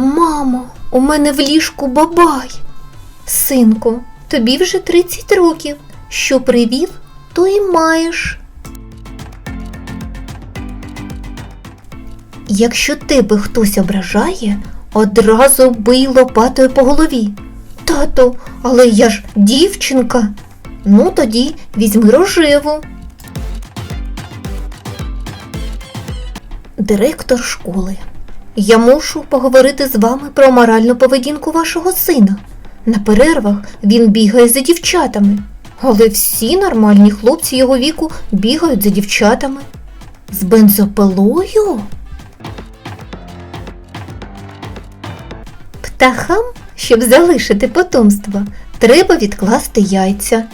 Мамо, у мене в ліжку бабай. Синку, тобі вже 30 років. Що привів, то і маєш. Якщо тебе хтось ображає, одразу бий лопатою по голові. Тато, але я ж дівчинка. Ну тоді візьми рожеву. Директор школи. Я мушу поговорити з вами про моральну поведінку вашого сина. На перервах він бігає за дівчатами, але всі нормальні хлопці його віку бігають за дівчатами. З бензопилою? Птахам, щоб залишити потомство, треба відкласти яйця.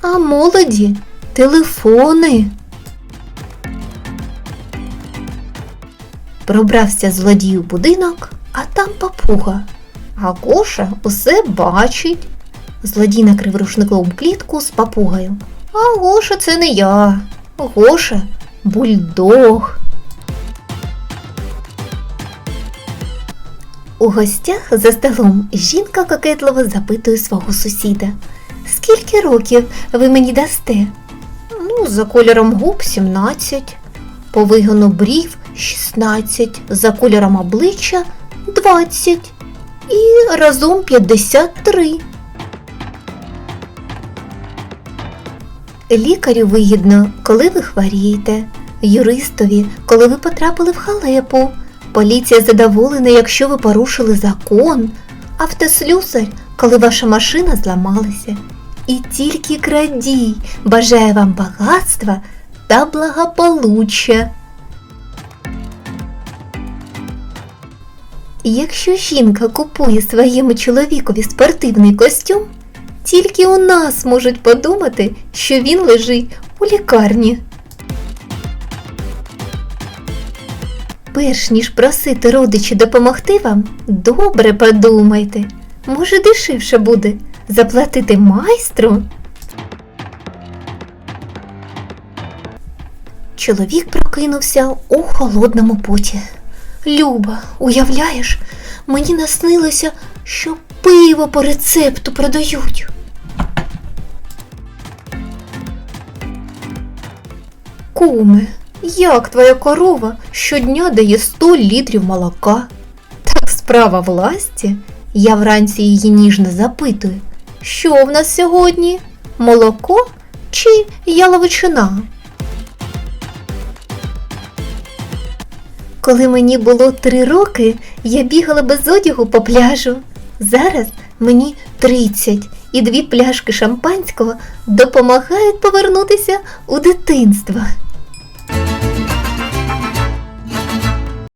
А молоді телефони. Пробрався злодій у будинок, а там папуга. А Гоша усе бачить. Злодій накрив рушником клітку з папугою. А Гоша це не я. Гоша бульдог. У гостях за столом жінка кокетливо запитує свого сусіда. Скільки років ви мені дасте? Ну, за кольором губ 17, по вигону брів 16, за кольором обличчя 20 і разом 53. Лікарю вигідно, коли ви хворієте, юристові, коли ви потрапили в халепу, поліція задоволена, якщо ви порушили закон, автослюсар, коли ваша машина зламалася. І тільки крадій бажає вам багатства та благополуччя. Якщо жінка купує своєму чоловікові спортивний костюм, тільки у нас можуть подумати, що він лежить у лікарні. Перш ніж просити родичі допомогти вам, добре подумайте. Може, дешевше буде заплатити майстру. Чоловік прокинувся у холодному поті. Люба, уявляєш, мені наснилося, що пиво по рецепту продають. Куме, як твоя корова щодня дає 100 літрів молока? Так справа власті. Я вранці її ніжно запитую, що в нас сьогодні? Молоко чи яловичина? Коли мені було три роки, я бігала без одягу по пляжу. Зараз мені 30, і дві пляшки шампанського допомагають повернутися у дитинство.